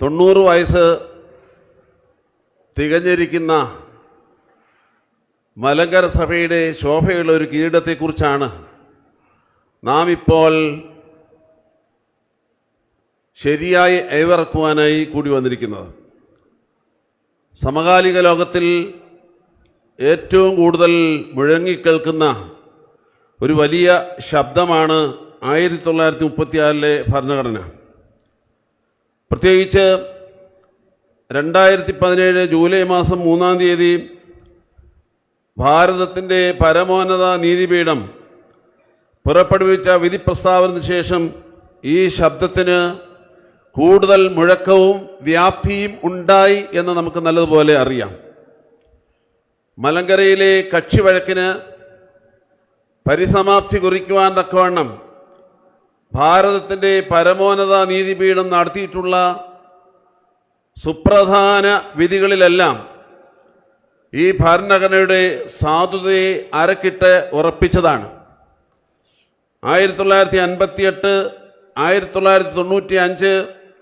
തൊണ്ണൂറ് വയസ്സ് തികഞ്ഞിരിക്കുന്ന മലങ്കര സഭയുടെ ശോഭയുള്ള ഒരു കിരീടത്തെക്കുറിച്ചാണ് നാം ഇപ്പോൾ ശരിയായി അയവിറക്കുവാനായി കൂടി വന്നിരിക്കുന്നത്. സമകാലിക ലോകത്തിൽ ഏറ്റവും കൂടുതൽ മുഴങ്ങിക്കേൾക്കുന്ന ഒരു വലിയ ശബ്ദമാണ് ആയിരത്തി തൊള്ളായിരത്തി മുപ്പത്തിയാറിലെ ഭരണഘടന. പ്രത്യേകിച്ച് രണ്ടായിരത്തി പതിനേഴ് ജൂലൈ മാസം മൂന്നാം തീയതി ഭാരതത്തിന്റെ പരമോന്നത നീതിപീഠം പുറപ്പെടുവിച്ച വിധി പ്രസ്താവനത്തിന് ശേഷം ഈ ശബ്ദത്തിന് കൂടുതൽ മുഴക്കവും വ്യാപ്തിയും ഉണ്ടായി എന്ന് നമുക്ക് നല്ലതുപോലെ അറിയാം. മലങ്കരയിലെ കക്ഷി വഴക്കിന് പരിസമാപ്തി കുറിക്കുവാൻ തക്കവണ്ണം ഭാരതത്തിന്റെ പരമോന്നത നീതിപീഠം നടത്തിയിട്ടുള്ള സുപ്രധാന വിധികളിലെല്ലാം ഈ ഭരണഘടനയുടെ സാധുതയെ അരക്കിട്ട് ഉറപ്പിച്ചതാണ്. ആയിരത്തി തൊള്ളായിരത്തി അൻപത്തി എട്ട് ആയിരത്തി തൊള്ളായിരത്തി തൊണ്ണൂറ്റി അഞ്ച്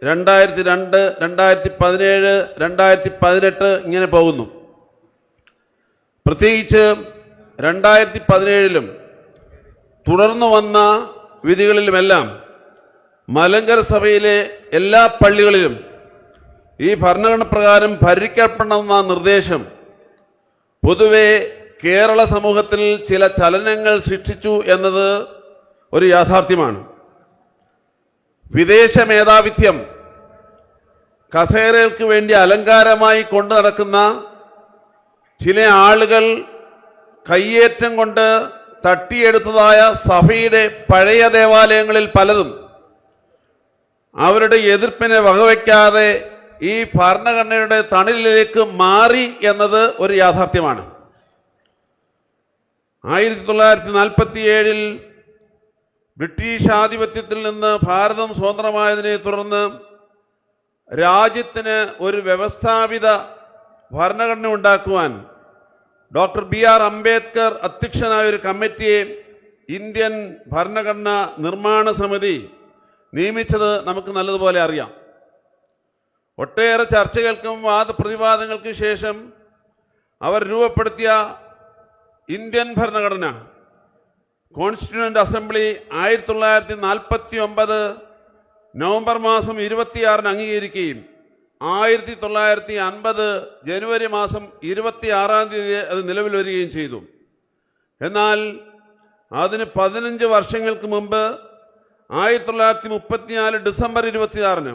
രണ്ടായിരത്തി രണ്ട് രണ്ടായിരത്തി പതിനേഴ് രണ്ടായിരത്തി പതിനെട്ട് ഇങ്ങനെ പോകുന്നു. പ്രത്യേകിച്ച് രണ്ടായിരത്തി പതിനേഴിലും തുടർന്നു വന്ന വിധികളിലുമെല്ലാം മലങ്കര സഭയിലെ എല്ലാ പള്ളികളിലും ഈ ഭരണഘടന പ്രകാരം ഭരിക്കപ്പെടണമെന്ന നിർദ്ദേശം പൊതുവെ കേരള സമൂഹത്തിൽ ചില ചലനങ്ങൾ സൃഷ്ടിച്ചു എന്നത് ഒരു യാഥാർത്ഥ്യമാണ്. വിദേശ മേധാവിത്യം കസേരകൾക്ക് വേണ്ടി അലങ്കാരമായി കൊണ്ടു നടക്കുന്ന ചില ആളുകൾ കയ്യേറ്റം കൊണ്ട് തട്ടിയെടുത്തതായ സഭയുടെ പഴയ ദേവാലയങ്ങളിൽ പലതും അവരുടെ എതിർപ്പിനെ വകവയ്ക്കാതെ ഈ ഭരണഘടനയുടെ തണലിലേക്ക് മാറി എന്നത് ഒരു യാഥാർത്ഥ്യമാണ്. ആയിരത്തി തൊള്ളായിരത്തി നാൽപ്പത്തി ഏഴിൽ ബ്രിട്ടീഷ് ആധിപത്യത്തിൽ നിന്ന് ഭാരതം സ്വതന്ത്രമായതിനെ തുടർന്ന് രാജ്യത്തിന് ഒരു വ്യവസ്ഥാപിത ഭരണഘടന ഉണ്ടാക്കുവാൻ ഡോക്ടർ ബി ആർ അംബേദ്കർ അധ്യക്ഷനായ ഒരു കമ്മിറ്റിയെ ഇന്ത്യൻ ഭരണഘടന നിർമ്മാണ സമിതി നിയമിച്ചത് നമുക്ക് നല്ലതുപോലെ അറിയാം. ഒട്ടേറെ ചർച്ചകൾക്കും വാദപ്രതിവാദങ്ങൾക്കും ശേഷം അവർ രൂപപ്പെടുത്തിയ ഇന്ത്യൻ ഭരണഘടന കോൺസ്റ്റിറ്റ്യൂവന്റ് അസംബ്ലി ആയിരത്തി തൊള്ളായിരത്തി നാൽപ്പത്തി ഒമ്പത് നവംബർ മാസം ഇരുപത്തിയാറിന് അംഗീകരിക്കുകയും ആയിരത്തി തൊള്ളായിരത്തി അൻപത് ജനുവരി മാസം ഇരുപത്തി ആറാം തീയതി അത് നിലവിൽ വരികയും ചെയ്തു. എന്നാൽ അതിന് പതിനഞ്ച് വർഷങ്ങൾക്ക് മുമ്പ് ആയിരത്തി തൊള്ളായിരത്തി മുപ്പത്തിനാല് ഡിസംബർ ഇരുപത്തിയാറിന്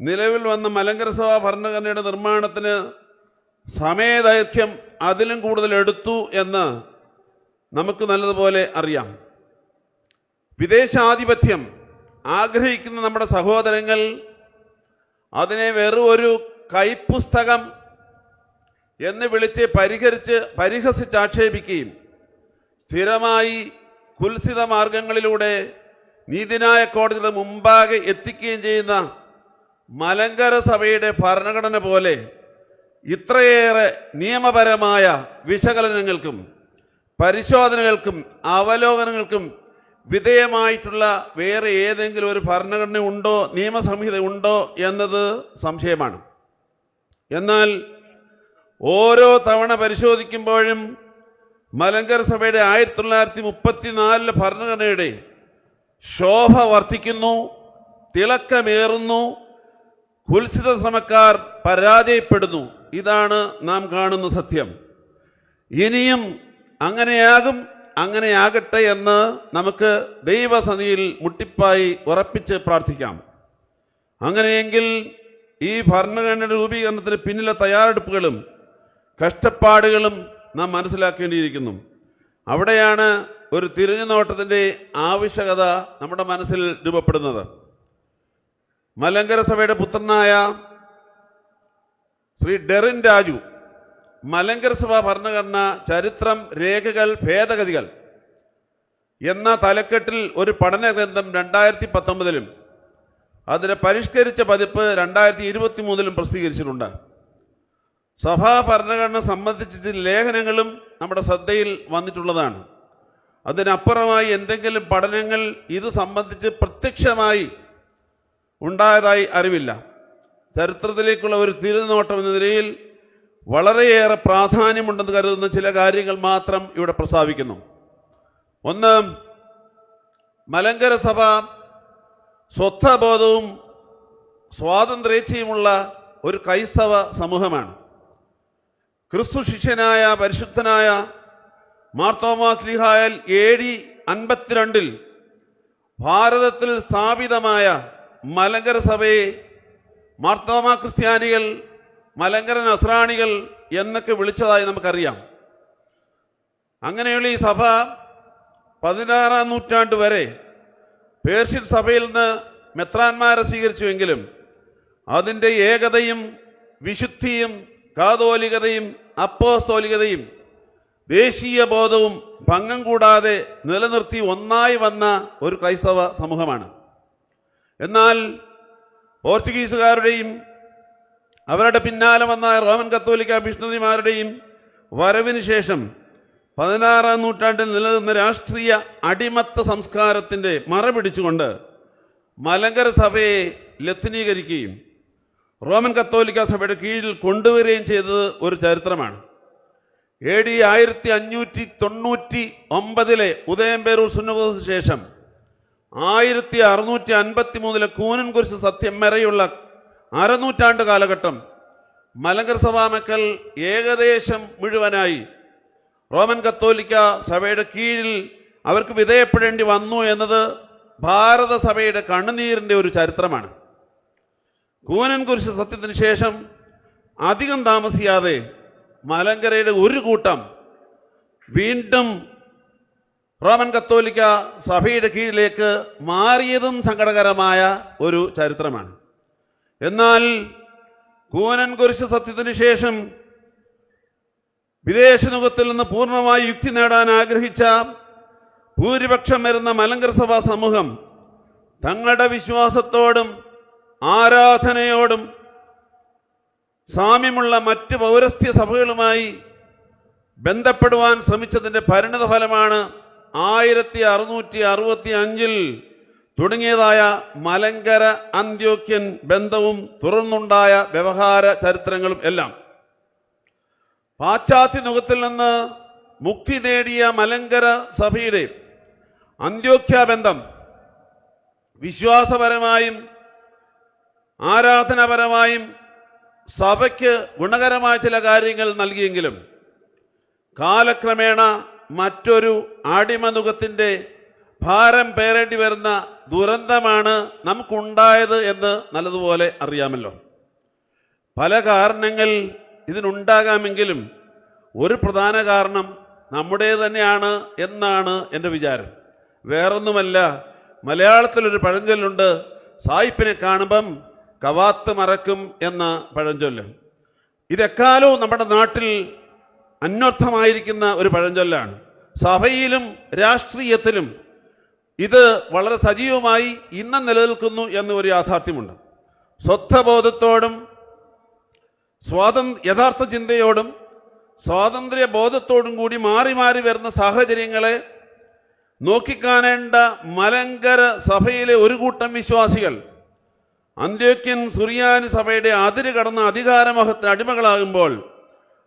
നിലവിൽ വന്ന മലങ്കര സഭ ഭരണഘടനയുടെ നിർമ്മാണത്തിന് സമയദൈർഘ്യം അതിലും കൂടുതൽ എടുത്തു എന്ന് നമുക്ക് നല്ലതുപോലെ അറിയാം. വിദേശാധിപത്യം ആഗ്രഹിക്കുന്ന നമ്മുടെ സഹോദരങ്ങൾ അതിനെ വെറും ഒരു കൈപ്പുസ്തകം എന്ന് വിളിച്ച് പരിഹരിച്ച് പരിഹസിച്ച് ആക്ഷേപിക്കുകയും സ്ഥിരമായി കുൽസിത മാർഗങ്ങളിലൂടെ നീതിന്യായ കോടതിയുടെ മുമ്പാകെ എത്തിക്കുകയും ചെയ്യുന്ന മലങ്കര സഭയുടെ ഭരണഘടന പോലെ ഇത്രയേറെ നിയമപരമായ വിശകലനങ്ങൾക്കും പരിശോധനകൾക്കും അവലോകനങ്ങൾക്കും വിധേയമായിട്ടുള്ള വേറെ ഏതെങ്കിലും ഒരു ഭരണഘടന ഉണ്ടോ നിയമസംഹിത ഉണ്ടോ എന്നത് സംശയമാണ്. എന്നാൽ ഓരോ തവണ പരിശോധിക്കുമ്പോഴും മലങ്കര സഭയുടെ ആയിരത്തി തൊള്ളായിരത്തി മുപ്പത്തിനാലിലെ ഭരണഘടനയുടെ ശോഭ വർദ്ധിക്കുന്നു തിളക്കമേറുന്നു കുൽസിത ശ്രമക്കാർ പരാജയപ്പെടുന്നു. ഇതാണ് നാം കാണുന്ന സത്യം. ഇനിയും അങ്ങനെയാകും അങ്ങനെയാകട്ടെ എന്ന് നമുക്ക് ദൈവസനിയിൽ മുട്ടിപ്പായി ഉറപ്പിച്ച് പ്രാർത്ഥിക്കാം. അങ്ങനെയെങ്കിൽ ഈ ഭരണഘടനയുടെ രൂപീകരണത്തിന് പിന്നിലെ തയ്യാറെടുപ്പുകളും കഷ്ടപ്പാടുകളും നാം മനസ്സിലാക്കേണ്ടിയിരിക്കുന്നു. അവിടെയാണ് ഒരു തിരിഞ്ഞുനോട്ടത്തിന്റെ ആവശ്യകത നമ്മുടെ മനസ്സിൽ രൂപപ്പെടുന്നത്. മലങ്കര സഭയുടെ പുത്രനായ ശ്രീ ഡെറിൻ രാജു മലങ്കര സഭ ഭരണഘടന ചരിത്രം രേഖകൾ ഭേദഗതികൾ. എന്ന തലക്കെട്ടിൽ ഒരു പഠന ഗ്രന്ഥം രണ്ടായിരത്തി പത്തൊമ്പതിലും അതിനെ പരിഷ്കരിച്ച പതിപ്പ് രണ്ടായിരത്തി ഇരുപത്തി മൂന്നിലും പ്രസിദ്ധീകരിച്ചിട്ടുണ്ട്. സഭാ ഭരണഘടന സംബന്ധിച്ച ലേഖനങ്ങളും നമ്മുടെ ശ്രദ്ധയിൽ വന്നിട്ടുള്ളതാണ്. അതിനപ്പുറമായി എന്തെങ്കിലും പഠനങ്ങൾ ഇത് സംബന്ധിച്ച് പ്രത്യക്ഷമായി ഉണ്ടായതായി അറിവില്ല. ചരിത്രത്തിലേക്കുള്ള ഒരു തിരുനോട്ടം എന്ന നിലയിൽ വളരെയേറെ പ്രാധാന്യമുണ്ടെന്ന് കരുതുന്ന ചില കാര്യങ്ങൾ മാത്രം ഇവിടെ പ്രസ്താവിക്കുന്നു. ഒന്ന് മലങ്കര സഭ സ്വത്വബോധവും സ്വാതന്ത്ര്യേച്ഛയുമുള്ള ഒരു ക്രൈസ്തവ സമൂഹമാണ്. ക്രിസ്തു ശിഷ്യനായ പരിശുദ്ധനായ മാർത്തോമാസ് ലിഹായൽ ഡി അൻപത്തിരണ്ടിൽ ഭാരതത്തിൽ സ്ഥാപിതമായ മലങ്കര സഭയെ മാർത്തോമ ക്രിസ്ത്യാനികൾ മലങ്കര നസ്രാണികൾ എന്നൊക്കെ വിളിച്ചതായി നമുക്കറിയാം. അങ്ങനെയുള്ള ഈ സഭ പതിനാറാം നൂറ്റാണ്ട് വരെ പേർഷ്യൻ സഭയിൽ നിന്ന് മെത്രാന്മാരെ സ്വീകരിച്ചുവെങ്കിലും അതിന്റെ ഏകതയും വിശുദ്ധിയും കാതോലികതയും അപ്പോസ്തോലികതയും ദേശീയ ബോധവും ഭംഗം കൂടാതെ നിലനിർത്തി ഒന്നായി വന്ന ഒരു ക്രൈസ്തവ സമൂഹമാണ്. എന്നാൽ പോർച്ചുഗീസുകാരുടെയും അവരുടെ പിന്നാലെ വന്ന റോമൻ കത്തോലിക്ക മിഷണറിമാരുടെയും വരവിന് ശേഷം പതിനാറാം നൂറ്റാണ്ടിൽ നിലനിന്ന രാഷ്ട്രീയ അടിമത്ത സംസ്കാരത്തിന്റെ മറപിടിച്ചുകൊണ്ട് മലങ്കര സഭയെ ലത്തിനീകരിക്കുകയും റോമൻ കത്തോലിക്ക സഭയുടെ കീഴിൽ കൊണ്ടുവരികയും ചെയ്തത് ഒരു ചരിത്രമാണ്. എ ഡി ആയിരത്തി അഞ്ഞൂറ്റി തൊണ്ണൂറ്റി ഒമ്പതിലെ ഉദയംപേരൂർ സുന്നകത്തിന് ശേഷം ആയിരത്തി അറുന്നൂറ്റി അൻപത്തി മൂന്നിലെ കൂനൻകുരിശ് സത്യം വരെയുള്ള അരനൂറ്റാണ്ട് കാലഘട്ടം മലങ്കർ സഭാമക്കൾ ഏകദേശം മുഴുവനായി. റോമൻ കത്തോലിക്ക സഭയുടെ കീഴിൽ അവർക്ക് വിധേയപ്പെടേണ്ടി വന്നു എന്നത് ഭാരത സഭയുടെ കണ്ണുനീരിന്റെ ഒരു ചരിത്രമാണ്. കൂനൻ കുരിശ് സത്യത്തിന് ശേഷം അധികം താമസിയാതെ മലങ്കരയുടെ ഒരു കൂട്ടം വീണ്ടും റോമൻ കത്തോലിക്ക സഭയുടെ കീഴിലേക്ക് മാറിയതും സങ്കടകരമായ ഒരു ചരിത്രമാണ്. എന്നാൽ കൂനൻ കുരിശ് സത്യത്തിന് ശേഷം വിദേശമുഖത്തിൽ നിന്ന് പൂർണമായി യുക്തി നേടാൻ ആഗ്രഹിച്ച ഭൂരിപക്ഷം വരുന്ന മലങ്കര സഭാ സമൂഹം തങ്ങളുടെ വിശ്വാസത്തോടും ആരാധനയോടും സാമ്യമുള്ള മറ്റ് പൗരസ്ത്യ സഭകളുമായി ബന്ധപ്പെടുവാൻ ശ്രമിച്ചതിന്റെ പരിണിത ഫലമാണ് ആയിരത്തി അറുന്നൂറ്റി അറുപത്തി അഞ്ചിൽ തുടങ്ങിയതായ മലങ്കര അന്ത്യോക്യൻ ബന്ധവും തുറന്നുണ്ടായ വ്യവഹാര ചരിത്രങ്ങളും എല്ലാം പാശ്ചാത്യ നുഖത്തിൽ നിന്ന് മുക്തി നേടിയ മലങ്കര സഭയുടെ അന്ത്യോക്യ ബന്ധം വിശ്വാസപരമായും ആരാധനാപരമായും സഭയ്ക്ക് ഗുണകരമായ ചില കാര്യങ്ങൾ നൽകിയെങ്കിലും കാലക്രമേണ മറ്റൊരു അടിമനുഖത്തിന്റെ ഭാരം പേരേണ്ടി വരുന്ന ദുരന്തമാണ് നമുക്കുണ്ടായത് എന്ന് നല്ലതുപോലെ അറിയാമല്ലോ. പല കാരണങ്ങൾ ഇതിനുണ്ടാകാമെങ്കിലും ഒരു പ്രധാന കാരണം നമ്മുടെ തന്നെയാണ് എന്നാണ് എന്റെ വിചാരം. വേറൊന്നുമല്ല മലയാളത്തിലൊരു പഴഞ്ചൊല്ലുണ്ട് സായിപ്പിനെ കാണുമ്പം കവാത്ത് മറക്കും എന്ന പഴഞ്ചൊല്ല്. ഇതെക്കാലവും നമ്മുടെ നാട്ടിൽ അന്വർത്ഥമായിരിക്കുന്ന ഒരു പഴഞ്ചൊല്ലാണ്. സഭയിലും രാഷ്ട്രീയത്തിലും ഇത് വളരെ സജീവമായി ഇന്നും നിലനിൽക്കുന്നു എന്ന ഒരു യാഥാർത്ഥ്യമുണ്ട്. സ്വത്വബോധത്തോടും സ്വാതന്ത്ര്യ യഥാർത്ഥ ചിന്തയോടും സ്വാതന്ത്ര്യ ബോധത്തോടും കൂടി മാറി മാറി വരുന്ന സാഹചര്യങ്ങളെ നോക്കിക്കാണേണ്ട മലങ്കര സഭയിലെ ഒരു കൂട്ടം വിശ്വാസികൾ അന്ത്യോക്യൻ സുറിയാനി സഭയുടെ അതിര് കടന്ന അധികാരമഹത്തിന് അടിമകളാകുമ്പോൾ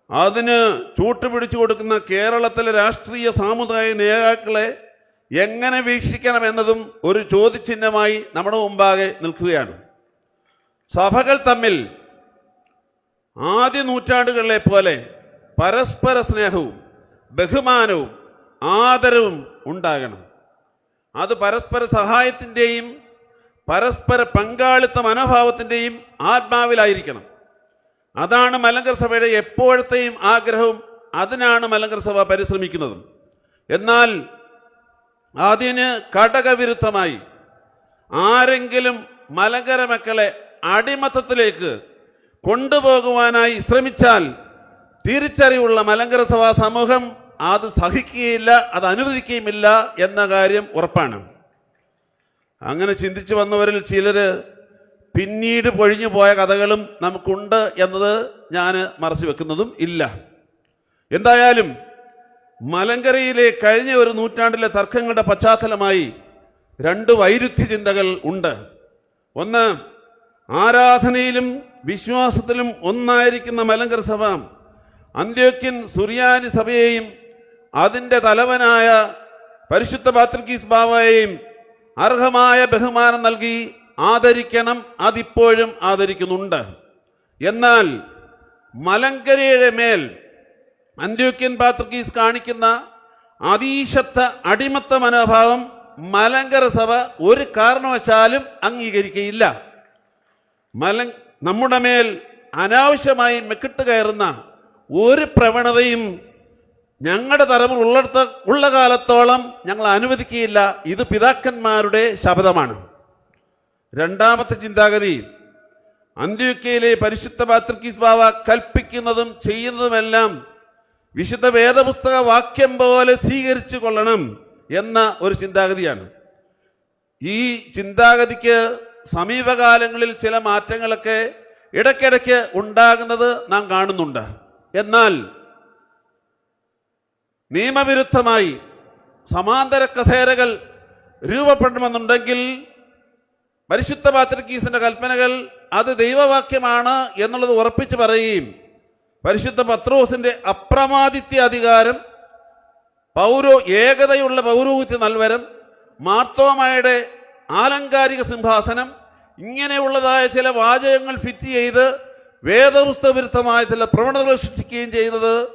അതിന് ചൂട്ടുപിടിച്ചു കൊടുക്കുന്ന കേരളത്തിലെ രാഷ്ട്രീയ സാമുദായിക നേതാക്കളെ എങ്ങനെ വീക്ഷിക്കണം എന്നതും ഒരു ചോദ്യചിഹ്നമായി നമ്മുടെ മുമ്പാകെ നിൽക്കുകയാണ്. സഭകൾ തമ്മിൽ ആദ്യ നൂറ്റാണ്ടുകളിലെ പോലെ പരസ്പര സ്നേഹവും ബഹുമാനവും ആദരവും ഉണ്ടാകണം. അത് പരസ്പര സഹായത്തിന്റെയും പരസ്പര പങ്കാളിത്ത മനോഭാവത്തിന്റെയും ആത്മാവിലായിരിക്കണം. അതാണ് മലങ്കർ സഭയുടെ എപ്പോഴത്തെയും ആഗ്രഹവും അതിനാണ് മലങ്കർ സഭ പരിശ്രമിക്കുന്നതും. എന്നാൽ അതിന് ഘടകവിരുദ്ധമായി ആരെങ്കിലും മലങ്കര മക്കളെ അടിമത്തത്തിലേക്ക് കൊണ്ടുപോകുവാനായി ശ്രമിച്ചാൽ തിരിച്ചറിവുള്ള മലങ്കര സഭാ സമൂഹം അത് സഹിക്കുകയില്ല അത് അനുവദിക്കുകയുമില്ല എന്ന കാര്യം ഉറപ്പാണ്. അങ്ങനെ ചിന്തിച്ചു വന്നവരിൽ ചിലർ പിന്നീട് പൊഴിഞ്ഞു പോയ കഥകളും നമുക്കുണ്ട് എന്നത് ഞാൻ മറച്ചു വെക്കുന്നതും ഇല്ല. എന്തായാലും മലങ്കരയിലെ കഴിഞ്ഞ ഒരു നൂറ്റാണ്ടിലെ തർക്കങ്ങളുടെ പശ്ചാത്തലമായി രണ്ട് വൈരുദ്ധ്യ ചിന്തകൾ ഉണ്ട്. ഒന്ന് ആരാധനയിലും വിശ്വാസത്തിലും ഒന്നായിരിക്കുന്ന മലങ്കര സഭ അന്ത്യോക്യൻ സുറിയാനി സഭയെയും അതിന്റെ തലവനായ പരിശുദ്ധ പാത്രിക്കീസ് ബാവയെയും അർഹമായ ബഹുമാനം നൽകി ആദരിക്കണം അതിപ്പോഴും ആദരിക്കുന്നുണ്ട്. എന്നാൽ മലങ്കരയുടെ മേൽ അന്ത്യോക്യൻ പാത്രക്കീസ് കാണിക്കുന്ന അതീശത്ത അടിമത്ത മനോഭാവം മലങ്കര സഭ ഒരു കാരണവശാലും അംഗീകരിക്കുകയില്ല മല നമ്മുടെ മേൽ അനാവശ്യമായി മെക്കിട്ട് കയറുന്ന ഒരു പ്രവണതയും ഞങ്ങളുടെ തലമുറ ഉള്ളിടത്ത് ഉള്ള കാലത്തോളം ഞങ്ങൾ അനുവദിക്കുകയില്ല. ഇത് പിതാക്കന്മാരുടെ ശബ്ദമാണ് രണ്ടാമത്തെ ചിന്താഗതി അന്ത്യോക്കയിലെ പരിശുദ്ധ പാത്രിക്കീസ് ബാവ കൽപ്പിക്കുന്നതും ചെയ്യുന്നതുമെല്ലാം വിശുദ്ധ വേദപുസ്തക വാക്യം പോലെ സ്വീകരിച്ചു കൊള്ളണം എന്ന ഒരു ചിന്താഗതിയാണ്. ഈ ചിന്താഗതിക്ക് സമീപകാലങ്ങളിൽ ചില മാറ്റങ്ങളൊക്കെ ഇടയ്ക്കിടയ്ക്ക് ഉണ്ടാകുന്നത് നാം കാണുന്നുണ്ട്. എന്നാൽ നിയമവിരുദ്ധമായി സമാന്തര കസേരകൾ രൂപപ്പെടണമെന്നുണ്ടെങ്കിൽ പരിശുദ്ധ പാത്രിക്കീസിന്റെ കൽപ്പനകൾ അത് ദൈവവാക്യമാണ് എന്നുള്ളത് ഉറപ്പിച്ചു പറയുകയും പരിശുദ്ധ പത്രോസിന്റെ അപ്രമാദിത്യ അധികാരം പൗരോ ഏകതയുള്ള പൗരോഹിത്യ നൽവരം മാർത്തോമയുടെ ആലങ്കാരിക സിംഹാസനം ഇങ്ങനെയുള്ളതായ ചില വാചകങ്ങൾ ഫിറ്റ് ചെയ്ത് വേദപുസ്തവിരുദ്ധമായ ചില പ്രവണതകൾ സൃഷ്ടിക്കുകയും ചെയ്യുന്നത്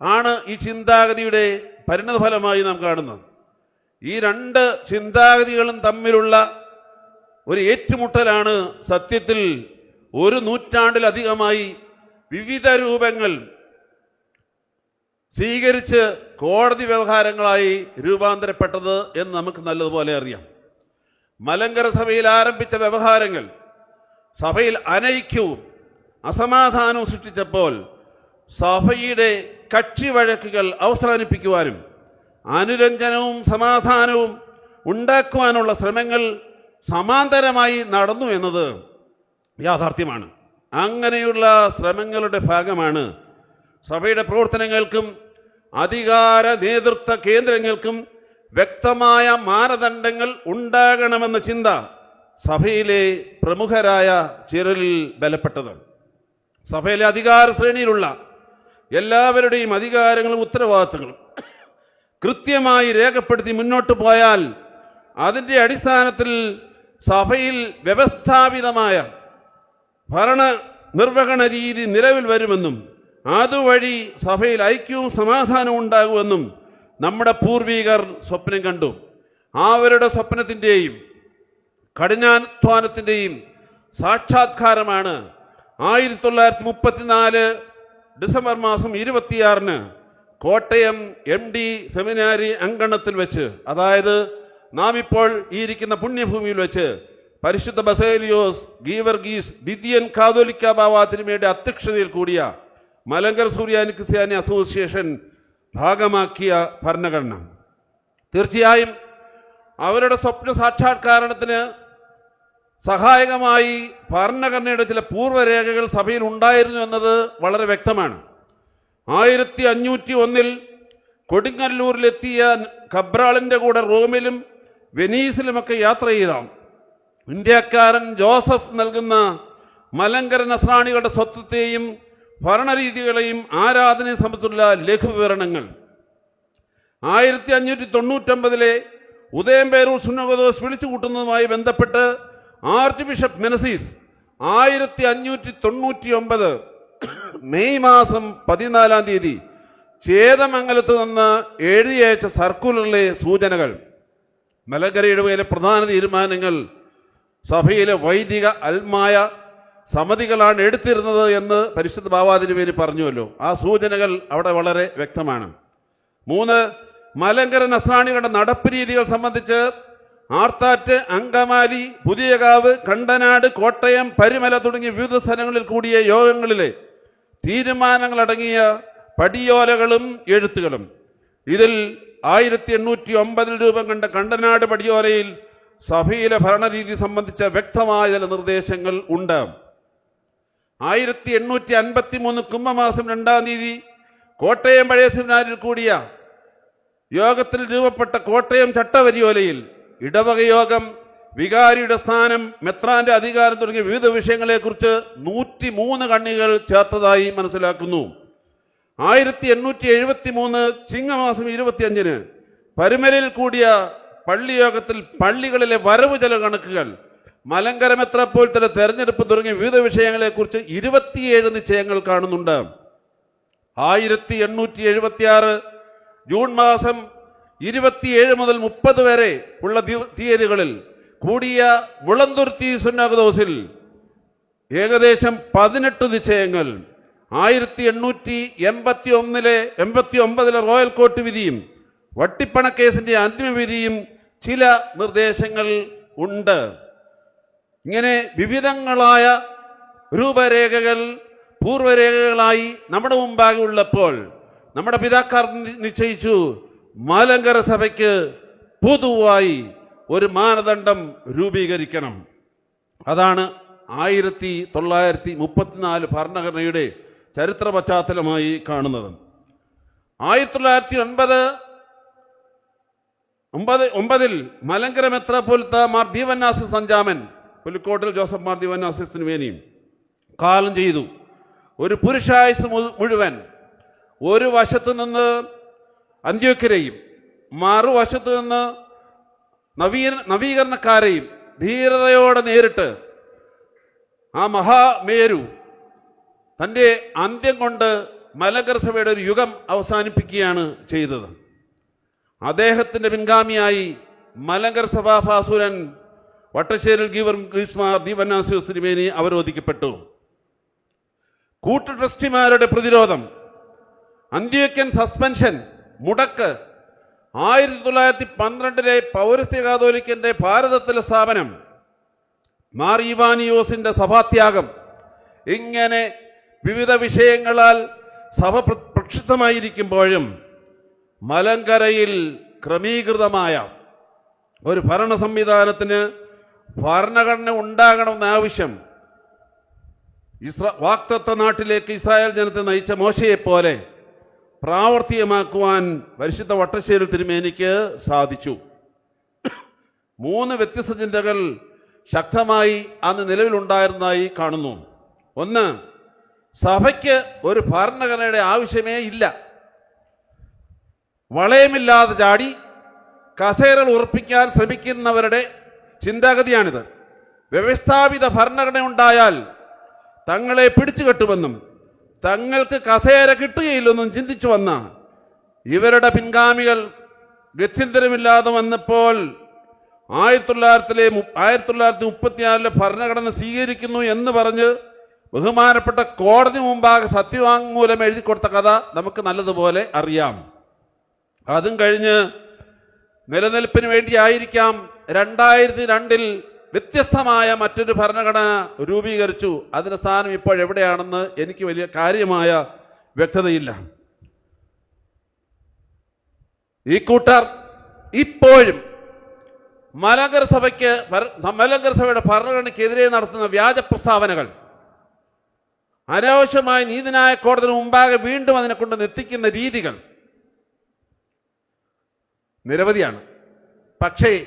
ആണ് ഈ ചിന്താഗതിയുടെ പരിണതഫലമായി നാം കാണുന്നത്. ഈ രണ്ട് ചിന്താഗതികളും തമ്മിലുള്ള ഒരു ഏറ്റുമുട്ടലാണ് സത്യത്തിൽ ഒരു നൂറ്റാണ്ടിലധികമായി വിവിധ രൂപങ്ങൾ സ്വീകരിച്ച് കോടതി വ്യവഹാരങ്ങളായി രൂപാന്തരപ്പെട്ടത് എന്ന് നമുക്ക് നല്ലതുപോലെ അറിയാം. മലങ്കര സഭയിൽ ആരംഭിച്ച വ്യവഹാരങ്ങൾ സഭയിൽ അനൈക്യവും അസമാധാനവും സൃഷ്ടിച്ചപ്പോൾ സഭയുടെ കക്ഷി വഴക്കുകൾ അവസാനിപ്പിക്കുവാനും അനുരഞ്ജനവും സമാധാനവും ഉണ്ടാക്കുവാനുള്ള ശ്രമങ്ങൾ സമാന്തരമായി നടന്നു എന്നത് യാഥാർത്ഥ്യമാണ്. അങ്ങനെയുള്ള ശ്രമങ്ങളുടെ ഭാഗമാണ് സഭയുടെ പ്രവർത്തനങ്ങൾക്കും അധികാര നേതൃത്വ കേന്ദ്രങ്ങൾക്കും വ്യക്തമായ മാനദണ്ഡങ്ങൾ ഉണ്ടാകണമെന്ന ചിന്ത സഭയിലെ പ്രമുഖരായ ചിരലിൽ ബലപ്പെട്ടത്. സഭയിലെ അധികാര ശ്രേണിയിലുള്ള എല്ലാവരുടെയും അധികാരങ്ങളും ഉത്തരവാദിത്തങ്ങളും കൃത്യമായി രേഖപ്പെടുത്തി മുന്നോട്ട് പോയാൽ അതിന്റെ അടിസ്ഥാനത്തിൽ സഭയിൽ വ്യവസ്ഥാപിതമായ ഭരണ നിർവഹണ രീതി നിലവിൽ വരുമെന്നും അതുവഴി സഭയിൽ ഐക്യവും സമാധാനവും ഉണ്ടാകുമെന്നും നമ്മുടെ പൂർവീകർ സ്വപ്നം കണ്ടു. അവരുടെ സ്വപ്നത്തിന്റെയും കഠിനാധ്വാനത്തിന്റെയും സാക്ഷാത്കാരമാണ് ആയിരത്തി തൊള്ളായിരത്തി മുപ്പത്തിനാല് ഡിസംബർ മാസം ഇരുപത്തിയാറിന് കോട്ടയം എം ഡി സെമിനാരി അങ്കണത്തിൽ വെച്ച് അതായത് നാം ഇപ്പോൾ ഈ ഇരിക്കുന്ന പുണ്യഭൂമിയിൽ വെച്ച് പരിശുദ്ധ ബസേലിയോസ് ഗീവർഗീസ് ദിദിയൻ കാതോലിക്ക ഭാവാതിരിമയുടെ തിരുമയുടെ അധ്യക്ഷതയിൽ കൂടിയ മലങ്കർ സൂര്യാനി ക്രിസ്ത്യാനി അസോസിയേഷൻ ഭാഗമാക്കിയ ഭരണഘടന. തീർച്ചയായും അവരുടെ സ്വപ്ന സാക്ഷാത്കാരണത്തിന് സഹായകമായി ഭരണഘടനയുടെ ചില പൂർവരേഖകൾ സഭയിൽ ഉണ്ടായിരുന്നു എന്നത് വളരെ വ്യക്തമാണ്. ആയിരത്തി അഞ്ഞൂറ്റി ഒന്നിൽ കൊടുങ്ങല്ലൂരിലെത്തിയ ഖബ്രാളിന്റെ കൂടെ റോമിലും വെനീസിലുമൊക്കെ യാത്ര ചെയ്ത. ഇന്ത്യക്കാരൻ ജോസഫ് നൽകുന്ന മലങ്കര നസ്രാണികളുടെ സ്വത്വത്തെയും ഭരണരീതികളെയും ആരാധനയെ സംബന്ധിച്ചുള്ള ലഘുവിവരണങ്ങൾ. ആയിരത്തി അഞ്ഞൂറ്റി തൊണ്ണൂറ്റൊമ്പതിലെ ഉദയംപേരൂർ സുനഗദോസ് വിളിച്ചു കൂട്ടുന്നതുമായി ബന്ധപ്പെട്ട് ആർച്ച് ബിഷപ്പ് മെനസീസ് ആയിരത്തി അഞ്ഞൂറ്റി തൊണ്ണൂറ്റി ഒമ്പത് മെയ് മാസം പതിനാലാം തീയതി ചേതമംഗലത്ത് നിന്ന് എഴുതിയയച്ച സർക്കുലറിലെ സൂചനകൾ. മലങ്കര ഇടവയിലെ പ്രധാന തീരുമാനങ്ങൾ സഭയിലെ വൈദിക അൽമായ സമിതികളാണ് എടുത്തിരുന്നത് എന്ന് പരിശുദ്ധ ബാവാതിന് പേര് പറഞ്ഞുവല്ലോ. ആ സൂചനകൾ അവിടെ വളരെ വ്യക്തമാണ്. മൂന്ന് മലങ്കര നസ്രാണികളുടെ നടപ്പ് രീതികൾ സംബന്ധിച്ച് ആർത്താറ്റ് അങ്കമാലി പുതിയകാവ് കണ്ടനാട് കോട്ടയം പരിമല തുടങ്ങിയ വിവിധ സ്ഥലങ്ങളിൽ കൂടിയ യോഗങ്ങളിലെ തീരുമാനങ്ങളടങ്ങിയ പടിയോലകളും എഴുത്തുകളും. ഇതിൽ ആയിരത്തി എണ്ണൂറ്റി ഒമ്പതിൽ രൂപം കണ്ട കണ്ടനാട് പടിയോലയിൽ സഭയിലെ ഭരണരീതി സംബന്ധിച്ച വ്യക്തമായ ചില നിർദ്ദേശങ്ങൾ ഉണ്ട്. ആയിരത്തി എണ്ണൂറ്റി അൻപത്തി മൂന്ന് കുംഭമാസം രണ്ടാം തീയതി കോട്ടയം പഴയ സെമിനാരിൽ കൂടിയ യോഗത്തിൽ രൂപപ്പെട്ട കോട്ടയം ചട്ടവരിയോലയിൽ ഇടവകയോഗം വികാരിയുടെ സ്ഥാനം മെത്രാന്റെ അധികാരം തുടങ്ങിയ വിവിധ വിഷയങ്ങളെക്കുറിച്ച് നൂറ്റി മൂന്ന് കണ്ണികൾ ചേർത്തതായി മനസ്സിലാക്കുന്നു. ആയിരത്തി എണ്ണൂറ്റി എഴുപത്തി മൂന്ന് ചിങ്ങമാസം ഇരുപത്തിയഞ്ചിന് പരുമലിൽ കൂടിയ പള്ളിയോഗത്തിൽ പള്ളികളിലെ വരവ് ചെലവ് കണക്കുകൾ. മലങ്കര തന്നെ തെരഞ്ഞെടുപ്പ് തുടങ്ങിയ വിവിധ വിഷയങ്ങളെക്കുറിച്ച് ഇരുപത്തിയേഴ് നിശ്ചയങ്ങൾ കാണുന്നുണ്ട്. ആയിരത്തി എണ്ണൂറ്റി എഴുപത്തി ആറ് ജൂൺ മാസം ഇരുപത്തിയേഴ് മുതൽ മുപ്പത് വരെ ഉള്ള തീയതികളിൽ കൂടിയ മുളന്തുരുത്തി സുന്നകദോസിൽ ഏകദേശം പതിനെട്ട് നിശ്ചയങ്ങൾ. ആയിരത്തി എണ്ണൂറ്റി എൺപത്തി ഒന്നിലെ എൺപത്തി ഒമ്പതിലെ റോയൽ കോർട്ട് വിധിയും വട്ടിപ്പണക്കേസിന്റെ അന്തിമ വിധിയും ചില നിർദ്ദേശങ്ങൾ ഉണ്ട്. ഇങ്ങനെ വിവിധങ്ങളായ രൂപരേഖകൾ പൂർവരേഖകളായി നമ്മുടെ മുമ്പാകെ ഉള്ളപ്പോൾ നമ്മുടെ പിതാക്കാർ നിശ്ചയിച്ചു മാലങ്കര സഭയ്ക്ക് പൊതുവായി ഒരു മാനദണ്ഡം രൂപീകരിക്കണം. അതാണ് ആയിരത്തി തൊള്ളായിരത്തി മുപ്പത്തിനാല് ഭരണഘടനയുടെ ചരിത്ര പശ്ചാത്തലമായി കാണുന്നത്. ആയിരത്തി തൊള്ളായിരത്തി ഒൻപത് ഒമ്പത് ഒമ്പതിൽ മലങ്കര മെത്രാപ്പൊലിത്ത മാർ ദീവന്നാസ് സഞ്ചാമൻ പുലിക്കോട്ടിൽ ജോസഫ് മാർ ദീവന്നാസിന് വേനിയും കാലം ചെയ്തു. ഒരു പുരുഷായുസ് മുഴുവൻ ഒരു വശത്തു നിന്ന് അന്ത്യോക്കരെയും മറുവശത്തു നിന്ന് നവീ നവീകരണക്കാരെയും ധീരതയോടെ നേരിട്ട് ആ മഹാമേരു തന്റെ അന്ത്യം കൊണ്ട് മലകർസഭയുടെ സഭയുടെ ഒരു യുഗം അവസാനിപ്പിക്കുകയാണ് ചെയ്തത്. അദ്ദേഹത്തിന്റെ പിൻഗാമിയായി മലങ്കർ സഭാഭാസുരൻ വട്ടശ്ശേരിൽ ഗീവർ ഗീസ്മാർ ദീപന്നാസിയോസ് തിരുമേനി അവരോധിക്കപ്പെട്ടു. കൂട്ടു ട്രസ്റ്റിമാരുടെ പ്രതിരോധം അന്ത്യോക്യൻ സസ്പെൻഷൻ മുടക്ക് ആയിരത്തി തൊള്ളായിരത്തി പന്ത്രണ്ടിലെ പൗരസ്ത്യ കാതോലിക്കന്റെ ഭാരതത്തിലെ സ്ഥാപനം മാർ ഇവാനിയോസിന്റെ സഭാത്യാഗം ഇങ്ങനെ വിവിധ വിഷയങ്ങളാൽ സഭ പ്ര- പ്രക്ഷുബ്ധമായിരിക്കുമ്പോഴും മലങ്കരയിൽ ക്രമീകൃതമായ ഒരു ഭരണ സംവിധാനത്തിന് ഭരണഘടന ഉണ്ടാകണമെന്ന ആവശ്യം ഇസ്ര വാക്തത്വ നാട്ടിലേക്ക് ഇസ്രായേൽ ജനത്തെ നയിച്ച മോശയെപ്പോലെ പ്രാവർത്തികമാക്കുവാൻ പരിശുദ്ധ വട്ടശ്ശേരി തിരുമേനിക്ക് സാധിച്ചു. മൂന്ന് വ്യത്യസ്ത ചിന്തകൾ ശക്തമായി അന്ന് നിലവിലുണ്ടായിരുന്നതായി കാണുന്നു. ഒന്ന് സഭയ്ക്ക് ഒരു ഭരണഘടനയുടെ ആവശ്യമേ ഇല്ല. വളയമില്ലാതെ ചാടി കസേരകൾ ഉറപ്പിക്കാൻ ശ്രമിക്കുന്നവരുടെ ചിന്താഗതിയാണിത്. വ്യവസ്ഥാപിത ഭരണഘടന ഉണ്ടായാൽ തങ്ങളെ പിടിച്ചു കെട്ടുമെന്നും തങ്ങൾക്ക് കസേര കിട്ടുകയില്ലെന്നും ചിന്തിച്ചു വന്ന ഇവരുടെ പിൻഗാമികൾ ഗത്യന്തരമില്ലാതെ വന്നപ്പോൾ ആയിരത്തി തൊള്ളായിരത്തിലെ ആയിരത്തി തൊള്ളായിരത്തി മുപ്പത്തിയാറിലെ ഭരണഘടന സ്വീകരിക്കുന്നു എന്ന് പറഞ്ഞ് ബഹുമാനപ്പെട്ട കോടതി മുമ്പാകെ സത്യവാങ്മൂലം എഴുതി കൊടുത്ത കഥ നമുക്ക് നല്ലതുപോലെ അറിയാം. അതും കഴിഞ്ഞ് നിലനിൽപ്പിന് വേണ്ടിയായിരിക്കാം രണ്ടായിരത്തി രണ്ടിൽ വ്യത്യസ്തമായ മറ്റൊരു ഭരണഘടന രൂപീകരിച്ചു. അതിന് സ്ഥാനം ഇപ്പോൾ എവിടെയാണെന്ന് എനിക്ക് വലിയ കാര്യമായ വ്യക്തതയില്ല. ഈ കൂട്ടർ ഇപ്പോഴും മലങ്കർ സഭയ്ക്ക് മലങ്കർ സഭയുടെ ഭരണഘടനയ്ക്കെതിരെ നടത്തുന്ന വ്യാജ പ്രസ്താവനകൾ അനാവശ്യമായ നീതിനായ കോടതിന് മുമ്പാകെ വീണ്ടും അതിനെ കൊണ്ട് എത്തിക്കുന്ന രീതികൾ നിരവധിയാണ്. പക്ഷേ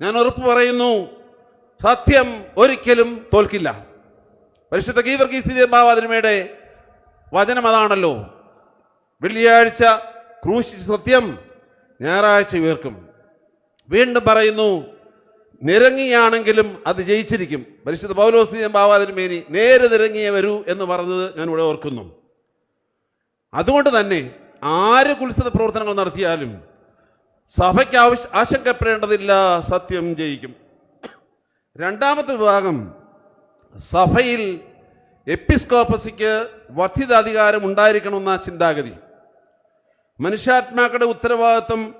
ഞാൻ ഉറപ്പ് പറയുന്നു സത്യം ഒരിക്കലും തോൽക്കില്ല. പരിശുദ്ധ ഗീവർഗീസ് ബാബാതിരുമയുടെ വചനം അതാണല്ലോ. വെള്ളിയാഴ്ച ക്രൂശിച്ച സത്യം ഞായറാഴ്ച ഉയർക്കും വീണ്ടും പറയുന്നു നിരങ്ങിയാണെങ്കിലും അത് ജയിച്ചിരിക്കും. പരിശുദ്ധ പൗലോസ്തീയം ബാബാതിരുമേനി നേരെ നിരങ്ങിയേ വരൂ എന്ന് പറഞ്ഞത് ഞാൻ ഇവിടെ ഓർക്കുന്നു. അതുകൊണ്ട് തന്നെ ആര് കുത്സത പ്രവർത്തനങ്ങൾ നടത്തിയാലും സഭയ്ക്ക് ആവശ്യ ആശങ്കപ്പെടേണ്ടതില്ല സത്യം ജയിക്കും. രണ്ടാമത്തെ വിഭാഗം സഭയിൽ എപ്പിസ്കോപ്പസിക്ക് വർദ്ധിതാധികാരം ഉണ്ടായിരിക്കണമെന്ന ചിന്താഗതി. മനുഷ്യാത്മാക്കളുടെ ഉത്തരവാദിത്വം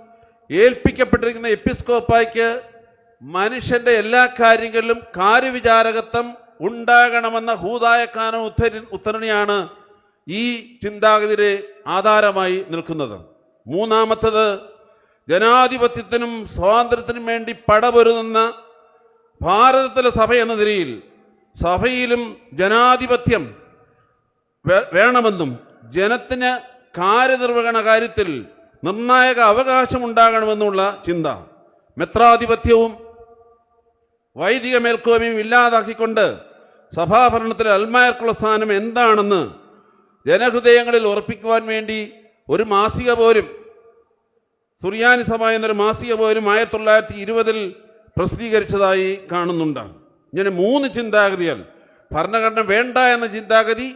ഏൽപ്പിക്കപ്പെട്ടിരിക്കുന്ന എപ്പിസ്കോപ്പായ്ക്ക് മനുഷ്യന്റെ എല്ലാ കാര്യങ്ങളിലും കാര്യവിചാരകത്വം ഉണ്ടാകണമെന്ന ഹൂതായക്കാന ഉദ്ധരി ഉത്തരണിയാണ് ഈ ചിന്താഗതിയുടെ ആധാരമായി നിൽക്കുന്നത്. മൂന്നാമത്തത് ജനാധിപത്യത്തിനും സ്വാതന്ത്ര്യത്തിനും വേണ്ടി പടപൊരുതുന്ന ഭാരതത്തിലെ സഭ എന്ന നിലയിൽ സഭയിലും ജനാധിപത്യം വേണമെന്നും ജനത്തിന് കാര്യനിർവഹണ കാര്യത്തിൽ നിർണായക അവകാശമുണ്ടാകണമെന്നുള്ള ചിന്ത മെത്രാധിപത്യവും വൈദിക മേൽക്കോമയും ഇല്ലാതാക്കിക്കൊണ്ട് സഭാഭരണത്തിലെ അൽമായർക്കുള്ള സ്ഥാനം എന്താണെന്ന് ജനഹൃദയങ്ങളിൽ ഉറപ്പിക്കുവാൻ വേണ്ടി ഒരു മാസിക പോലും സുറിയാനി സഭ എന്നൊരു മാസിക പോലും ആയിരത്തി തൊള്ളായിരത്തി ഇരുപതിൽ പ്രസിദ്ധീകരിച്ചതായി കാണുന്നുണ്ട് ഇങ്ങനെ മൂന്ന് ചിന്താഗതികൾ. ഭരണഘടന വേണ്ട എന്ന ചിന്താഗതി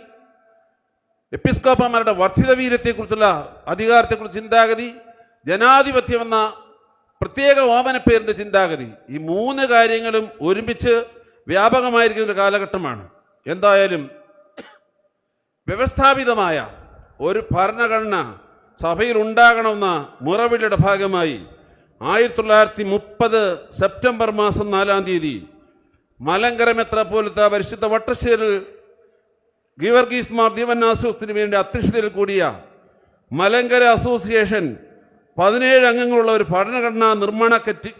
എപ്പിസ്കോപ്പന്മാരുടെ വർദ്ധിത വീര്യത്തെക്കുറിച്ചുള്ള അധികാരത്തെക്കുറിച്ച് ചിന്താഗതി ജനാധിപത്യം എന്ന പ്രത്യേക ഓമനപ്പേരിന്റെ ചിന്താഗതി. ഈ മൂന്ന് കാര്യങ്ങളും ഒരുമിച്ച് വ്യാപകമായിരിക്കുന്ന ഒരു കാലഘട്ടമാണ്. എന്തായാലും വ്യവസ്ഥാപിതമായ ഒരു ഭരണഘടന സഭയിൽ ഉണ്ടാകണമെന്ന മുറവിളിയുടെ ഭാഗമായി ആയിരത്തി തൊള്ളായിരത്തി മുപ്പത് സെപ്റ്റംബർ മാസം നാലാം തീയതി മലങ്കര പോലത്തെ പരിശുദ്ധ വട്ടശ്ശേരിൽ ഗീവർഗീസ് മാർ ദീവൻ ദീവന്നാസോസിന് വേണ്ടി അധ്യക്ഷതയിൽ കൂടിയ മലങ്കര അസോസിയേഷൻ പതിനേഴ് അംഗങ്ങളുള്ള ഒരു ഭരണഘടനാ നിർമ്മാണ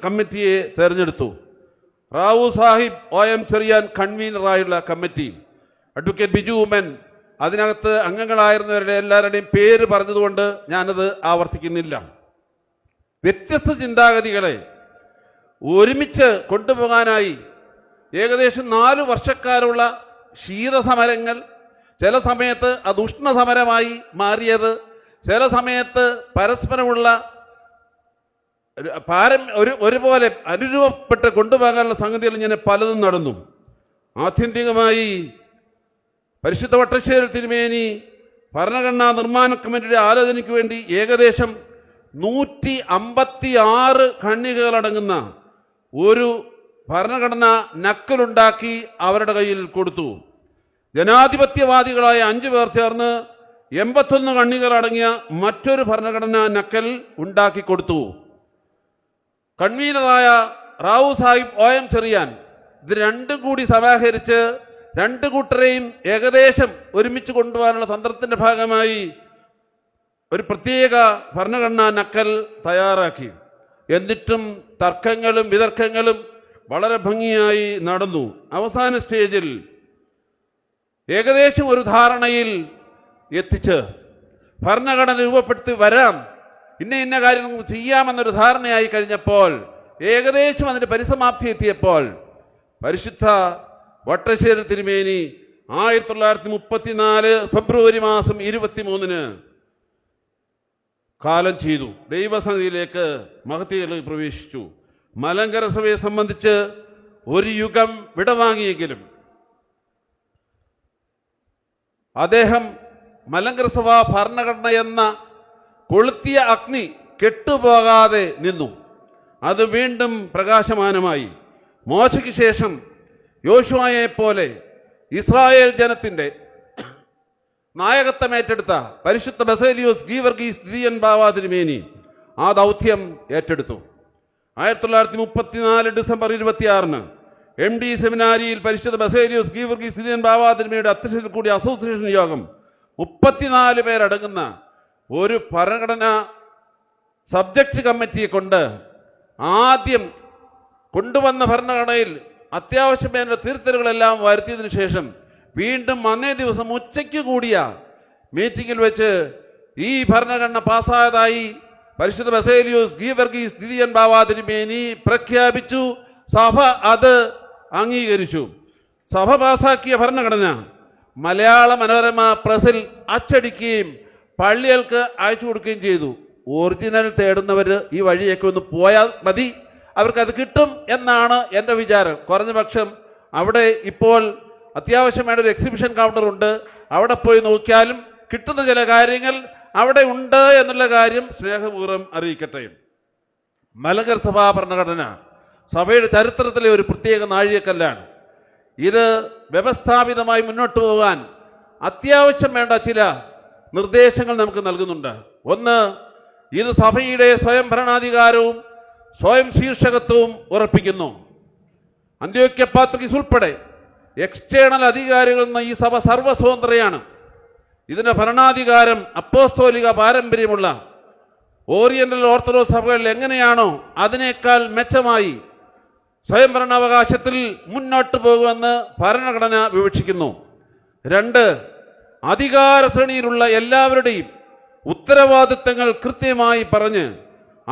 കമ്മിറ്റിയെ തെരഞ്ഞെടുത്തു. റാവു സാഹിബ് ഒ എം ചെറിയാൻ കൺവീനറായുള്ള കമ്മിറ്റി. അഡ്വക്കേറ്റ് ബിജു ഉമ്മൻ അതിനകത്ത് അംഗങ്ങളായിരുന്നവരുടെ എല്ലാവരുടെയും പേര് പറഞ്ഞതുകൊണ്ട് ഞാനത് ആവർത്തിക്കുന്നില്ല. വ്യത്യസ്ത ചിന്താഗതികളെ ഒരുമിച്ച് കൊണ്ടുപോകാനായി ഏകദേശം നാല് വർഷക്കാലുള്ള ശീതസമരങ്ങൾ ചില സമയത്ത് അത് ഉഷ്ണസമരമായി മാറിയത് ചില സമയത്ത് പരസ്പരമുള്ള പാരം ഒരു ഒരുപോലെ അനുരൂപപ്പെട്ട് കൊണ്ടുപോകാനുള്ള സംഗതികൾ ഇങ്ങനെ പലതും നടന്നു. ആത്യന്തികമായി പരിശുദ്ധ വട്ടശ്ശേരി തിരുമേനി ഭരണഘടനാ നിർമ്മാണ കമ്മിറ്റിയുടെ ആലോചനയ്ക്ക് വേണ്ടി ഏകദേശം നൂറ്റി അമ്പത്തി ആറ് ഖണ്ണികകളടങ്ങുന്ന ഒരു ഭരണഘടന നക്കലുണ്ടാക്കി അവരുടെ കയ്യിൽ കൊടുത്തു. ജനാധിപത്യവാദികളായ അഞ്ചു പേർ ചേർന്ന് എൺപത്തൊന്ന് കണ്ണികളടങ്ങിയ മറ്റൊരു ഭരണഘടനാ നക്കൽ ഉണ്ടാക്കി കൊടുത്തു. കൺവീനറായ റാവു സാഹിബ് ഒ എം ചെറിയാൻ ഇത് രണ്ടും കൂടി സമാഹരിച്ച് രണ്ട് കൂട്ടരെയും ഏകദേശം ഒരുമിച്ച് കൊണ്ടുപോകാനുള്ള തന്ത്രത്തിന്റെ ഭാഗമായി ഒരു പ്രത്യേക ഭരണഘടനാ നക്കൽ തയ്യാറാക്കി. എന്നിട്ടും തർക്കങ്ങളും വിതർക്കങ്ങളും വളരെ ഭംഗിയായി നടന്നു. അവസാന സ്റ്റേജിൽ ഏകദേശം ഒരു ധാരണയിൽ എത്തിച്ച് ഭരണഘടന രൂപപ്പെടുത്തി വരാം ഇന്ന ഇന്ന കാര്യം ചെയ്യാമെന്നൊരു ധാരണയായി കഴിഞ്ഞപ്പോൾ ഏകദേശം അതിന്റെ പരിസമാപ്തി എത്തിയപ്പോൾ പരിശുദ്ധ വട്ടശ്ശേരി തിരുമേനി ആയിരത്തി തൊള്ളായിരത്തി മുപ്പത്തിനാല് ഫെബ്രുവരി മാസം ഇരുപത്തി മൂന്നിന് കാലം ചെയ്തു. ദൈവസന്നിധിയിലേക്ക് മഹത്തികൾ പ്രവേശിച്ചു. മലങ്കര സഭയെ സംബന്ധിച്ച് ഒരു യുഗം വിടവാങ്ങിയെങ്കിലും അദ്ദേഹം മലങ്കര സഭ ഭരണഘടന എന്ന കൊളുത്തിയ അഗ്നി കെട്ടുപോകാതെ നിന്നു. അത് വീണ്ടും പ്രകാശമാനമായി. മോശയ്ക്ക് ശേഷം യോശുവായെ പോലെ ഇസ്രായേൽ ജനത്തിന്റെ നായകത്വം ഏറ്റെടുത്ത പരിശുദ്ധ ബസേലിയോസ് ഗീവർഗീസ് ദിയൻ തിരുമേനി ആ ദൗത്യം ഏറ്റെടുത്തു. ആയിരത്തി തൊള്ളായിരത്തി മുപ്പത്തിനാല് ഡിസംബർ ഇരുപത്തിയാറിന് എം ഡി സെമിനാരിയിൽ പരിശുദ്ധ ബസേലിയോസ് ഗീവർഗീസ് ദിയൻ ബാവ തിരുമേനിയുടെ അധ്യക്ഷതയിൽ കൂടിയ അസോസിയേഷൻ യോഗം മുപ്പത്തിനാല് പേരടങ്ങുന്ന ഒരു ഭരണഘടന സബ്ജക്റ്റ് കമ്മിറ്റിയെ കൊണ്ട് ആദ്യം കൊണ്ടുവന്ന ഭരണഘടനയിൽ അത്യാവശ്യം വേണ്ട തിരുത്തലുകളെല്ലാം വരുത്തിയതിനു ശേഷം വീണ്ടും അന്നേ ദിവസം ഉച്ചയ്ക്ക് കൂടിയ മീറ്റിംഗിൽ വെച്ച് ഈ ഭരണഘടന പാസ്സായതായി പരിശുദ്ധ ബസേലിയോസ് ഗീവർഗീസ് ദിദിയൻ ബാബാ തിരുമേനി പ്രഖ്യാപിച്ചു. സഭ അത് അംഗീകരിച്ചു. സഭ പാസാക്കിയ ഭരണഘടന മലയാള മനോരമ പ്രസിൽ അച്ചടിക്കുകയും പള്ളികൾക്ക് അയച്ചു കൊടുക്കുകയും ചെയ്തു. ഒറിജിനൽ തേടുന്നവർ ഈ വഴിയൊക്കെ ഒന്ന് പോയാൽ മതി. അവർക്കത് കിട്ടും എന്നാണ് എന്റെ വിചാരം. കുറഞ്ഞ പക്ഷം അവിടെ ഇപ്പോൾ അത്യാവശ്യമായ ഒരു എക്സിബിഷൻ കൗണ്ടർ ഉണ്ട്. അവിടെ പോയി നോക്കിയാലും കിട്ടുന്ന ചില കാര്യങ്ങൾ അവിടെ ഉണ്ട് എന്നുള്ള കാര്യം സ്നേഹപൂർവം അറിയിക്കട്ടെ. മലങ്കർ സഭാ ഭരണഘടന സഭയുടെ ചരിത്രത്തിലെ ഒരു പ്രത്യേക നാഴികക്കല്ലാണ്. ഇത് വ്യവസ്ഥാപിതമായി മുന്നോട്ട് പോകാൻ അത്യാവശ്യം വേണ്ട ചില നിർദ്ദേശങ്ങൾ നമുക്ക് നൽകുന്നുണ്ട്. ഒന്ന് ഇത് സഭയുടെ സ്വയം ഭരണാധികാരവും സ്വയം ശീർഷകത്വവും ഉറപ്പിക്കുന്നു. അന്ത്യോക്യ പാത്രിക്സ് ഉൾപ്പെടെ എക്സ്റ്റേണൽ അധികാരികളിൽ നിന്ന് ഈ സഭ സർവസ്വതന്ത്രയാണ്. ഇതിന്റെ ഭരണാധികാരം അപ്പോസ്തോലിക പാരമ്പര്യമുള്ള ഓറിയന്റൽ ഓർത്തഡോക്സ് സഭകളിൽ എങ്ങനെയാണോ അതിനേക്കാൾ മെച്ചമായി സ്വയംഭരണാവകാശത്തിൽ മുന്നോട്ട് പോകുമെന്ന് ഭരണഘടന വിവക്ഷിക്കുന്നു. രണ്ട് അധികാര ശ്രേണിയിലുള്ള എല്ലാവരുടെയും ഉത്തരവാദിത്തങ്ങൾ കൃത്യമായി പറഞ്ഞ്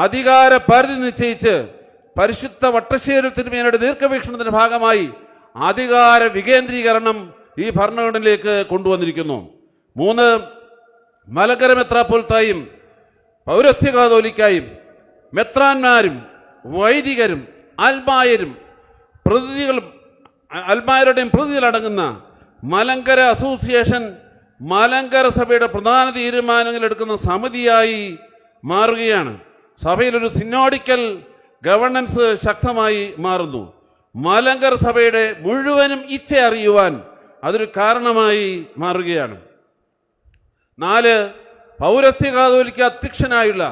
അധികാര പരിധി നിശ്ചയിച്ച് പരിശുദ്ധ വട്ടശ്ശേരി തിരുമേനയുടെ ദീർഘവീക്ഷണത്തിന്റെ ഭാഗമായി അധികാര വികേന്ദ്രീകരണം ഈ ഭരണഘടനയിലേക്ക് കൊണ്ടുവന്നിരിക്കുന്നു. മൂന്ന് മലങ്കര മെത്രാപ്പൊലിത്തായും പൗരസ്ത്യ കാതോലിക്കായും മെത്രാന്മാരും വൈദികരും അൽമായരും പ്രതിനിധികളും അൽമായരുടെയും പ്രതിനിധികളടങ്ങുന്ന മലങ്കര അസോസിയേഷൻ മലങ്കര സഭയുടെ പ്രധാന തീരുമാനങ്ങൾ എടുക്കുന്ന സമിതിയായി മാറുകയാണ്. സഭയിൽ ഒരു സിനോഡിക്കൽ ഗവർണൻസ് ശക്തമായി മാറുന്നു. മലങ്കര സഭയുടെ മുഴുവനും ഇച്ഛ അറിയുവാൻ അതൊരു കാരണമായി മാറുകയാണ്. നാല് പൗരസ്ത്യ കാതോലിക്ക അധ്യക്ഷനായുള്ള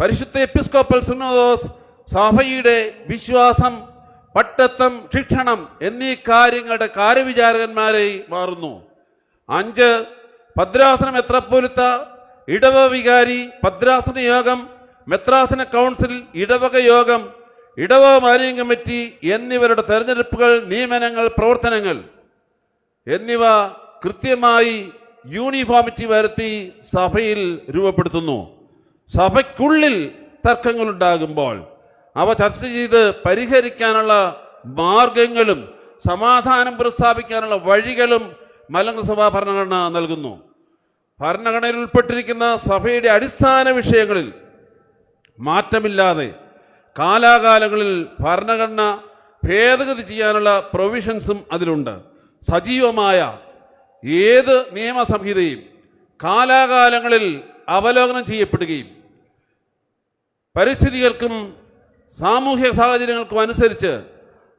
പരിശുദ്ധ എപ്പിസ്കോപ്പൽ സുനോദോസ് സഭയുടെ വിശ്വാസം പട്ടത്വം ശിക്ഷണം എന്നീ കാര്യങ്ങളുടെ കാര്യവിചാരകന്മാരായി മാറുന്നു. അഞ്ച് ഭദ്രാസനം എത്ര പോലത്തെ ഇടവ വികാരി ഭദ്രാസന യോഗം മെത്രാസന കൗൺസിൽ ഇടവക യോഗം ഇടവ മാലിന്യ കമ്മിറ്റി എന്നിവരുടെ തെരഞ്ഞെടുപ്പുകൾ നിയമനങ്ങൾ പ്രവർത്തനങ്ങൾ എന്നിവ കൃത്യമായി യൂണിഫോമിറ്റി വരുത്തി സഭയിൽ രൂപപ്പെടുത്തുന്നു. സഭയ്ക്കുള്ളിൽ തർക്കങ്ങളുണ്ടാകുമ്പോൾ അവ ചർച്ച ചെയ്ത് പരിഹരിക്കാനുള്ള മാർഗങ്ങളും സമാധാനം പ്രസ്ഥാപിക്കാനുള്ള വഴികളും മലങ്കര സഭാ ഭരണഘടന നൽകുന്നു. ഭരണഘടനയിൽ ഉൾപ്പെട്ടിരിക്കുന്ന സഭയുടെ അടിസ്ഥാന വിഷയങ്ങളിൽ മാറ്റമില്ലാതെ കാലാകാലങ്ങളിൽ ഭരണഘടന ഭേദഗതി ചെയ്യാനുള്ള പ്രൊവിഷൻസും അതിലുണ്ട്. സജീവമായ ഏത് നിയമസംഹിതയും കാലാകാലങ്ങളിൽ അവലോകനം ചെയ്യപ്പെടുകയും പരിസ്ഥിതികൾക്കും സാമൂഹ്യ സാഹചര്യങ്ങൾക്കും അനുസരിച്ച്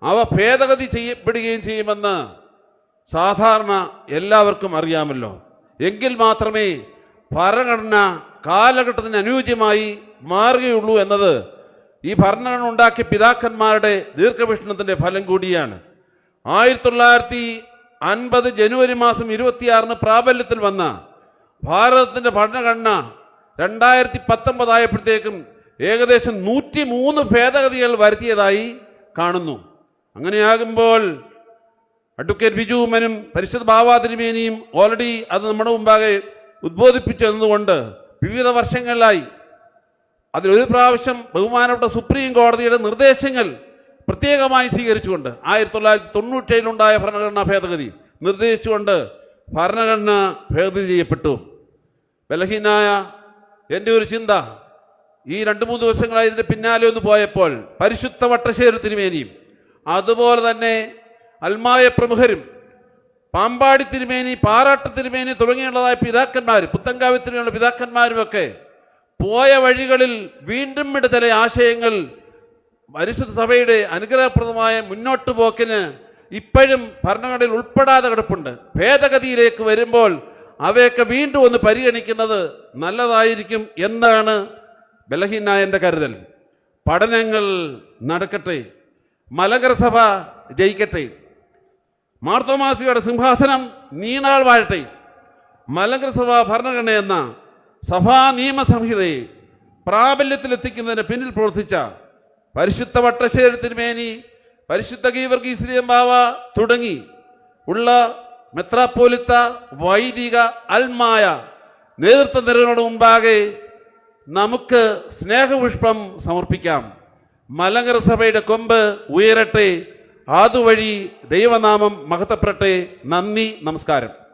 അവ ഭേദഗതി ചെയ്യപ്പെടുകയും ചെയ്യുമെന്ന് സാധാരണ എല്ലാവർക്കും അറിയാമല്ലോ. എങ്കിൽ മാത്രമേ ഭരണഘടന കാലഘട്ടത്തിന് അനുയോജ്യമായി മാറുകയുള്ളൂ എന്നത് ഈ ഭരണഘടന ഉണ്ടാക്കിയ പിതാക്കന്മാരുടെ ദീർഘവീക്ഷണത്തിന്റെ ഫലം കൂടിയാണ്. ആയിരത്തി തൊള്ളായിരത്തി അൻപത് ജനുവരി മാസം ഇരുപത്തിയാറിന് പ്രാബല്യത്തിൽ വന്ന ഭാരതത്തിന്റെ ഭരണഘടന രണ്ടായിരത്തി പത്തൊമ്പതായപ്പോഴത്തേക്കും ഏകദേശം നൂറ്റി മൂന്ന് ഭേദഗതികൾ വരുത്തിയതായി കാണുന്നു. അങ്ങനെയാകുമ്പോൾ അഡ്വക്കേറ്റ് ബിജുമനും പരിശുദ്ധ ഭാവാതിരിമേനിയും ഓൾറെഡി അത് നമ്മുടെ മുമ്പാകെ ഉദ്ബോധിപ്പിച്ചതുകൊണ്ട് വിവിധ വർഷങ്ങളിലായി അതിലൊരു പ്രാവശ്യം ബഹുമാനപ്പെട്ട സുപ്രീം കോടതിയുടെ നിർദ്ദേശങ്ങൾ പ്രത്യേകമായി സ്വീകരിച്ചുകൊണ്ട് ആയിരത്തി തൊള്ളായിരത്തി തൊണ്ണൂറ്റേഴിലുണ്ടായ ഭരണഘടനാ ഭേദഗതി നിർദ്ദേശിച്ചുകൊണ്ട് ഭരണഘടന ഭേദഗതി ചെയ്യപ്പെട്ടു. ബലഹീനായ എന്റെ ഒരു ചിന്ത ഈ രണ്ട് മൂന്ന് ദിവസങ്ങളായി ഇതിന്റെ പിന്നാലെ ഒന്ന് പോയപ്പോൾ പരിശുദ്ധ വട്ടശ്ശേരി തിരുമേനിയും അതുപോലെ തന്നെ അൽമായ പ്രമുഖരും പാമ്പാടി തിരുമേനി പാറാട്ട് തിരുമേനി തുടങ്ങിയുള്ളതായ പിതാക്കന്മാർ പുത്തങ്കാവി തിരുമേനിയുള്ള പിതാക്കന്മാരുമൊക്കെ പോയ വഴികളിൽ വീണ്ടും വിടുതല ആശയങ്ങൾ പരിശുദ്ധ സഭയുടെ അനുഗ്രഹപ്രദമായ മുന്നോട്ട് പോക്കിന് ഇപ്പോഴും ഭരണഘടനയിൽ ഉൾപ്പെടാതെ കിടപ്പുണ്ട്. ഭേദഗതിയിലേക്ക് വരുമ്പോൾ അവയൊക്കെ വീണ്ടും ഒന്ന് പരിഗണിക്കുന്നത് നല്ലതായിരിക്കും എന്നാണ് ബലഹീനായ എന്റെ കരുതൽ. പഠനങ്ങൾ നടക്കട്ടെ മലങ്കര സഭ ജയിക്കട്ടെ മാർത്തോമാസിയുടെ സിംഹാസനം നീണാൾ വാഴട്ടെ മലങ്കര സഭ ഭരണഘടന എന്ന സഭാ നിയമസംഹിതയെ പ്രാബല്യത്തിലെത്തിക്കുന്നതിന് പിന്നിൽ പ്രവർത്തിച്ച പരിശുദ്ധ വട്ടശേരത്തിന് മേനി പരിശുദ്ധ ഗീവർഗീസ് ബാവ തുടങ്ങി ഉള്ള മെത്രാപ്പോലിത്ത വൈദിക അൽമായ നേതൃത്വ നിരകളുടെ മുമ്പാകെ നമുക്ക് സ്നേഹപുഷ്പം സമർപ്പിക്കാം. മലങ്കര സഭയുടെ കൊമ്പ് ഉയരട്ടെ അതുവഴി ദൈവനാമം മഹത്തപ്പെടട്ടെ നന്ദി നമസ്കാരം.